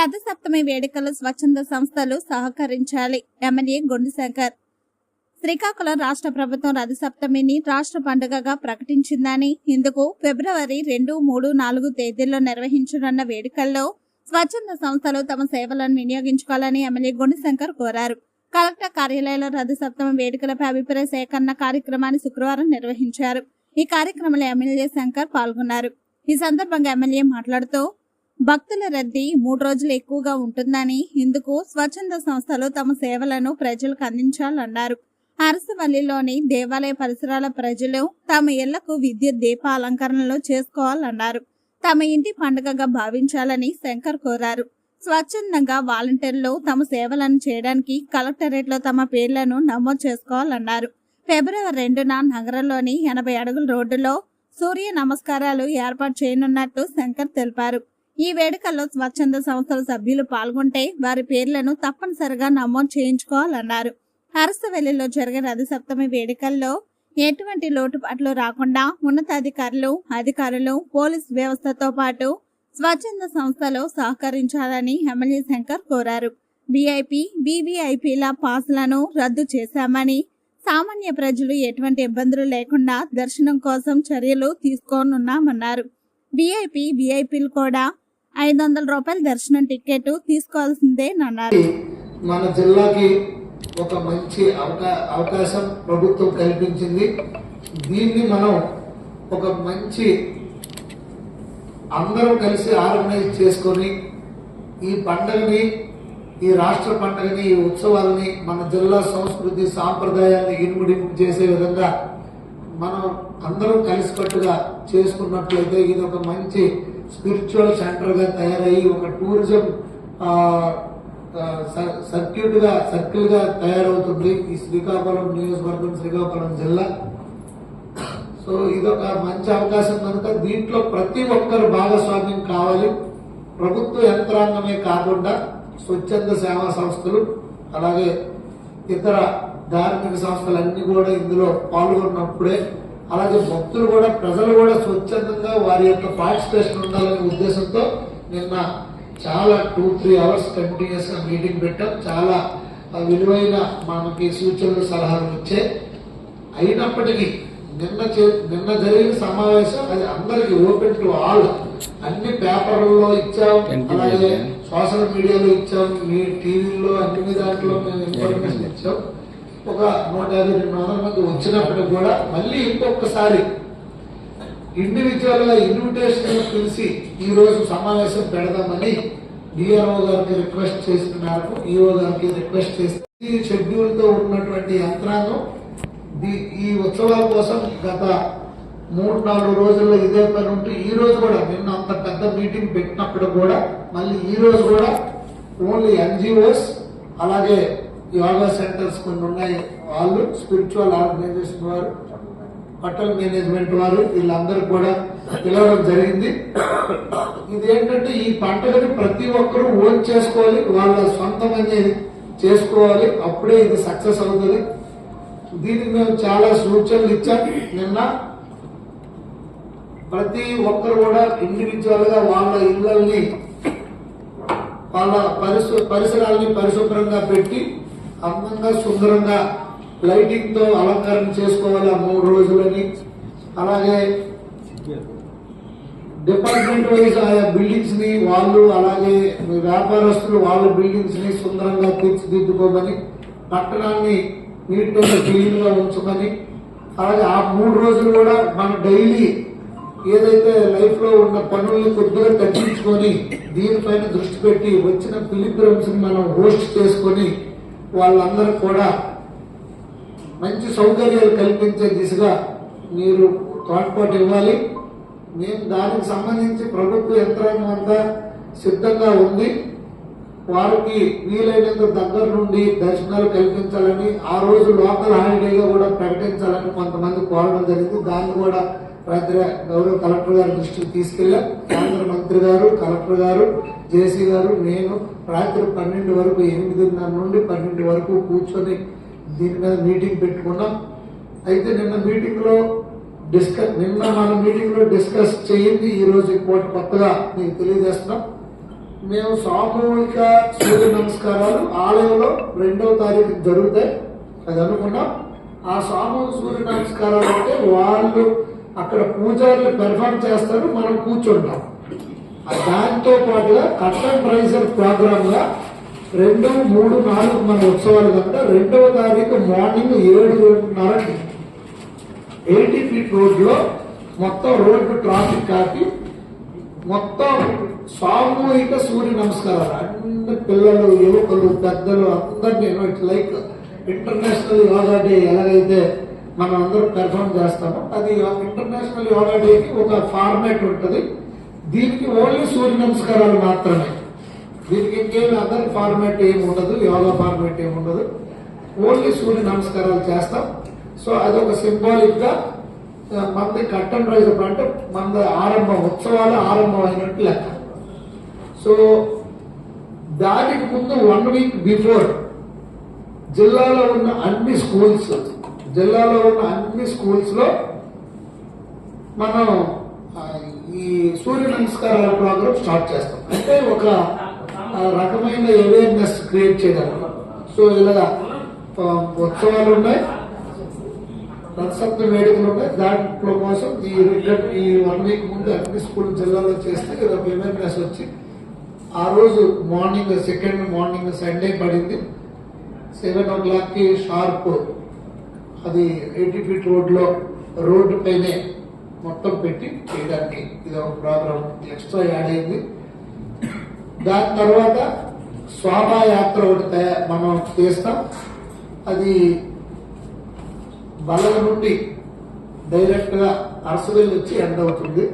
రథసప్తమి వేడుకలు స్వచ్ఛంద సంస్థలు సహకరించాలి. ఎమ్మెల్యే గుండుశంకర్. శ్రీకాకుళం రాష్ట్ర ప్రభుత్వం రథసప్తమిని రాష్ట్ర పండుగగా ప్రకటించిందని ఇందుకు ఫిబ్రవరి రెండు మూడు నాలుగు తేదీల్లో నిర్వహించనున్న వేడుకల్లో స్వచ్ఛంద సంస్థలు తమ సేవలను వినియోగించుకోవాలని ఎమ్మెల్యే గుండుశంకర్ కోరారు. కలెక్టర్ కార్యాలయంలో రథసప్తమి వేడుకలపై అభిప్రాయ సేకరణ కార్యక్రమాన్ని శుక్రవారం నిర్వహించారు. ఈ కార్యక్రమంలో ఎమ్మెల్యే శంకర్ పాల్గొన్నారు. ఈ సందర్భంగా ఎమ్మెల్యే మాట్లాడుతూ భక్తుల రద్దీ మూడు రోజులు ఎక్కువగా ఉంటుందని ఇందుకు స్వచ్ఛంద సంస్థలు తమ సేవలను ప్రజలకు అందించాలన్నారు. అరసవల్లిలోని దేవాలయ పరిసరాల ప్రజలు తమ ఇళ్ళకు విద్యుత్ దీప అలంకరణలు చేసుకోవాలన్నారు. తమ ఇంటి పండుగగా భావించాలని శంకర్ కోరారు. స్వచ్ఛందంగా వాలంటీర్లు తమ సేవలను చేయడానికి కలెక్టరేట్లో తమ పేర్లను నమోదు చేసుకోవాలన్నారు. ఫిబ్రవరి రెండున నగరంలోని ఎనభై అడుగుల రోడ్డులో సూర్య నమస్కారాలు ఏర్పాటు చేయనున్నట్టు శంకర్ తెలిపారు. ఈ వేడుకల్లో స్వచ్ఛంద సంస్థల సభ్యులు పాల్గొంటే వారి పేర్లను తప్పనిసరిగా నమోదు చేయించుకోవాలన్నారు. అరసవెల్లిలో జరిగే రథసప్తమి వేడుకల్లో ఎటువంటి లోటుపాట్లు రాకుండా ఉన్నతాధికారులు అధికారులు పోలీస్ వ్యవస్థతో పాటు స్వచ్ఛంద సంస్థలు సహకరించాలని ఎమ్మెల్యే శంకర్ కోరారు. విఐపి వివిఐపిల పాస్లను రద్దు చేశామని సామాన్య ప్రజలు ఎటువంటి ఇబ్బందులు లేకుండా దర్శనం కోసం చర్యలు తీసుకోనున్నామన్నారు. వీఐపీ వీఐపీలు కూడా ఐదు వందల రూపాయల దర్శనం టికెట్ తీసుకోవాల్సిందేనన్నారు మన జిల్లాకి ఒక మంచి అవకా అవకాశం ప్రభుత్వం కల్పించింది. దీన్ని మనం ఒక మంచి అందరం కలిసి ఆర్గనైజ్ చేసుకొని ఈ పండుగని ఈ రాష్ట్ర పండుగని ఈ ఉత్సవాలని మన జిల్లా సంస్కృతి సాంప్రదాయాన్ని ఇనుముడింపు చేసే విధంగా మనం అందరం కలిసికట్టుగా చేసుకున్నట్లయితే ఇది ఒక మంచి స్పిరిచువల్ సెంటర్గా తయారయ్యి ఒక టూరిజం ఆ, ఆ, సర్క్యూట్గా సర్కిల్గా తయారవుతుంది ఈ శ్రీకాకుళం నియోజకవర్గం శ్రీకాకుళం జిల్లా. సో ఇదొక మంచి అవకాశం కనుక దీంట్లో ప్రతి ఒక్కరు భాగస్వామ్యం కావాలి. ప్రభుత్వ యంత్రాంగమే కాకుండా స్వచ్ఛంద సేవా సంస్థలు అలాగే ఇతర ధార్మిక సంస్థలన్నీ కూడా ఇందులో పాల్గొన్నప్పుడే అలాగే భక్తులు కూడా ప్రజలు కూడా స్వచ్ఛందంగా వారి యొక్క పార్టిసిపేషన్ ఉండాలనే ఉద్దేశంతో నిన్న చాలా టూ త్రీ అవర్స్ కంటిన్యూస్గా మీటింగ్ పెట్టాం. చాలా విలువైన మనకి సూచనలు సలహాలు వచ్చాయి అయినప్పటికీ నిన్న నిన్న జరిగిన సమావేశం అది అందరికి ఓపెన్ టు ఆల్ అన్ని పేపర్లలో ఇచ్చాం. అలాగే సోషల్ మీడియాలో ఇచ్చాం. మీ టీవీలో అన్ని దాంట్లో మేము ఇన్ఫర్మేషన్ ఇచ్చాం. ఒక నూట యాభై రెండు వందల మంది వచ్చినప్పుడు కూడా మళ్ళీ ఇంకొకసారి ఇండివిజువల్గా ఇన్విటేషన్ పిలిచి ఈ రోజు సమావేశం పెడదామని డిఆర్ఓ గారికి రిక్వెస్ట్ చేసిన మేరకు ఈఓ గారికి రిక్వెస్ట్ చేసి ఈ షెడ్యూల్తో ఉన్నటువంటి యంత్రాంగం ఈ ఉత్సవాల కోసం గత మూడు నాలుగు రోజుల్లో ఇదే పని ఉంటూ ఈ రోజు కూడా నిన్న అంత పెద్ద మీటింగ్ పెట్టినప్పుడు కూడా మళ్ళీ ఈ రోజు కూడా ఓన్లీ ఎన్జిఓస్ అలాగే యోగా సెంటర్స్ కొన్ని ఉన్నాయి. వాళ్ళు స్పిరిచువల్ ఆర్గనైజేషన్ వారు హోటల్ మేనేజ్మెంట్ వారు వీళ్ళందరూ కూడా పిలవడం జరిగింది. ఇదేంటంటే ఈ పంటలని ప్రతి ఒక్కరూ ఓన్ చేసుకోవాలి వాళ్ళ సొంతమని చేసుకోవాలి. అప్పుడే ఇది సక్సెస్ అవుతుంది. దీనికి మేము చాలా సూచనలు ఇచ్చాం. నిన్న ప్రతి ఒక్కరు కూడా ఇండివిజువల్గా వాళ్ళ ఇళ్ళల్ని వాళ్ళ పరిశు పరిసరాల్ని పరిశుభ్రంగా పెట్టి అందంగా సుందరంగా లైటింగ్తో అలంకరణ చేసుకోవాలి ఆ మూడు రోజులని. అలాగే డిపార్ట్మెంట్ వైజ్ ఆయా బిల్డింగ్స్ని వాళ్ళు అలాగే వ్యాపారస్తులు వాళ్ళ బిల్డింగ్స్ని సుందరంగా తీర్చిదిద్దుకోమని పట్టణాన్ని నీటితో క్లీన్గా ఉంచుకొని అలాగే ఆ మూడు రోజులు కూడా మన డైలీ ఏదైతే లైఫ్లో ఉన్న పనుల్ని కొద్దిగా తగ్గించుకొని దీనిపైన దృష్టి పెట్టి వచ్చిన పిలిగ్రమ్స్ని మనం హోస్ట్ చేసుకొని వాళ్ళందరూ కూడా మంచి సౌకర్యాలు కల్పించే దిశగా మీరు తోడ్పాటు ఇవ్వాలి. మేము దానికి సంబంధించి ప్రభుత్వ యంత్రాంగం అంతా సిద్ధంగా ఉంది. వారికి వీలైనంత దగ్గర నుండి దర్శనాలు కల్పించాలని ఆ రోజు లోకల్ హాలిడేగా కూడా ప్రకటించాలని కొంతమంది కోరడం జరిగింది. దాన్ని కూడా రాత్రి గౌరవ కలెక్టర్ గారి దృష్టికి తీసుకెళ్ళాం. కేంద్ర మంత్రి గారు కలెక్టర్ గారు జేసీ గారు నేను రాత్రి పన్నెండు వరకు ఎనిమిదిన్నర నుండి పన్నెండు వరకు కూర్చొని దీని మీద మీటింగ్ పెట్టుకున్నాం. అయితే నిన్న మీటింగ్లో డిస్కస్ నిన్న మన మీటింగ్లో డిస్కస్ చేయింది ఈ రోజు ఇంకోటి కొత్తగా మీకు తెలియజేస్తున్నాం. మేము సామూహిక సూర్య నమస్కారాలు ఆలయంలో రెండవ తారీఖు జరుగుతాయి. అది అనుకున్నాం. ఆ సామూహిక సూర్య నమస్కారాలు అంటే వాళ్ళు అక్కడ పూజారులు పెర్ఫామ్ చేస్తారు మనం కూర్చుంటాం. దాంతో పాటుగా కట్టన్ ప్రైజర్ ప్రోగ్రామ్గా రెండు మూడు నాలుగు మన ఉత్సవాలు కనుక రెండవ తారీఖు మార్నింగ్ ఏడున్నర ఎయిటీ ఫీట్ రోడ్లో మొత్తం రోడ్డు ట్రాఫిక్ కాపి మొత్తం సామూహిక సూర్య నమస్కారాలు. అన్ని పిల్లలు యువకులు పెద్దలు అందరినీ లైక్ ఇంటర్నేషనల్ యోగా డే ఎలాగైతే మనం అందరూ పెర్ఫామ్ చేస్తాము. అది ఇంటర్నేషనల్ యోగా డేకి ఒక ఫార్మాట్ ఉంటుంది. దీనికి ఓన్లీ సూర్య నమస్కారాలు మాత్రమే. దీనికి ఇంకేమి అదర్ ఫార్మాట్ ఏమి ఉండదు యోగా ఫార్మాట్ ఏమి ఉండదు. ఓన్లీ సూర్య నమస్కారాలు చేస్తాం. సో అదొక సింబాలిక్గా మనది కట్టన్ రైజ్ అంటే మన ఆరంభం ఉత్సవాలు ఆరంభం అయినట్టు లెక్క. సో దానికి ముందు వన్ వీక్ బిఫోర్ జిల్లాలో ఉన్న అన్ని స్కూల్స్ జిల్లాలో ఉన్న అన్ని స్కూల్స్లో మనం ఈ సూర్య నమస్కారాల ప్రోగ్రామ్ స్టార్ట్ చేస్తాం. అంటే ఒక రకమైన అవేర్నెస్ క్రియేట్ చేయడానికి సో ఇలా ఉత్సవాలు ఉన్నాయి. రథసప్త వేడుకలు ఉన్నాయి. దాంట్లో కోసం ఈ రిటర్న్ ఈ వన్ వీక్ ముందు అన్ని స్కూల్ జిల్లాలో చేస్తే ఇది ఒక అవేర్నెస్ వచ్చి ఆ రోజు మార్నింగ్ సెకండ్ మార్నింగ్ సండే పడింది. సెవెన్ ఓ క్లాక్కి షార్ప్ అది ఎయిటీ ఫీట్ రోడ్లో రోడ్డు పైనే మొత్తం పెట్టి చేయడానికి ఇది ఒక ప్రోగ్రామ్ ఎక్స్ట్రా యాడ్ అయింది. దాని తర్వాత శోభాయాత్ర ఒకటి మనం చేస్తాం. అది బల్ల నుండి డైరెక్ట్గా అరసవెల్లి వచ్చి ఎండ్ అవుతుంది.